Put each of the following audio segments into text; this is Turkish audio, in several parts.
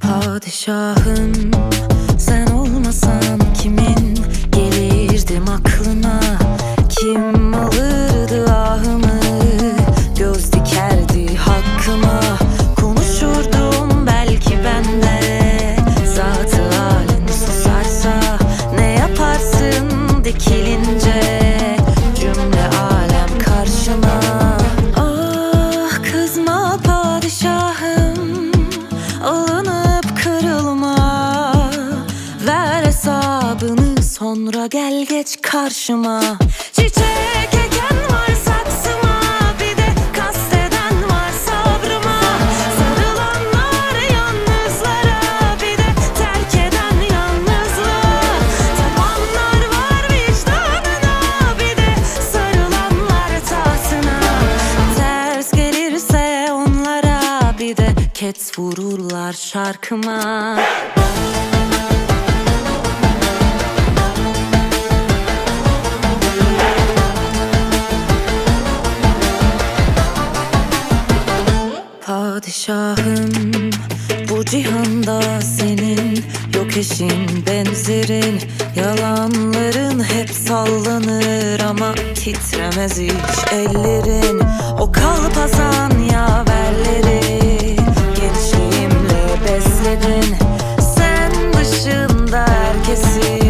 Padişahım sen hesabını sonra gel geç karşıma. Çiçek eken var saksıma Bir de kasteden var sabrıma. Sarılanlar yalnızlara Bir de terk eden yalnızlığa. Tapanlar var vicdanına Bir de sarılanlar tahtına. Ters gelirse onlara Bir de ket vururlar şarkıma Padişahım. Bu cihanda senin yok eşin benzerin. Yalanların hep sallanır ama titremez hiç ellerin. O kalpazan yaverleri gençliğimle besledin. Sen dışında herkesi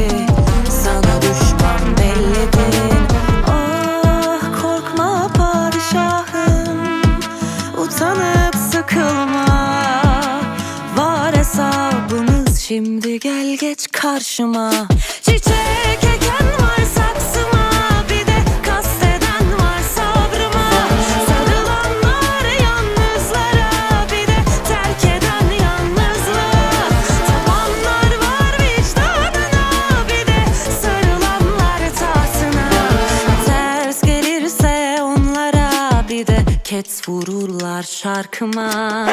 sana düşman belledin. Ah korkma padişahım Utanıp sıkılma Var hesabımız şimdi gel geç karşıma. Çiçek ket vururlar şarkıma.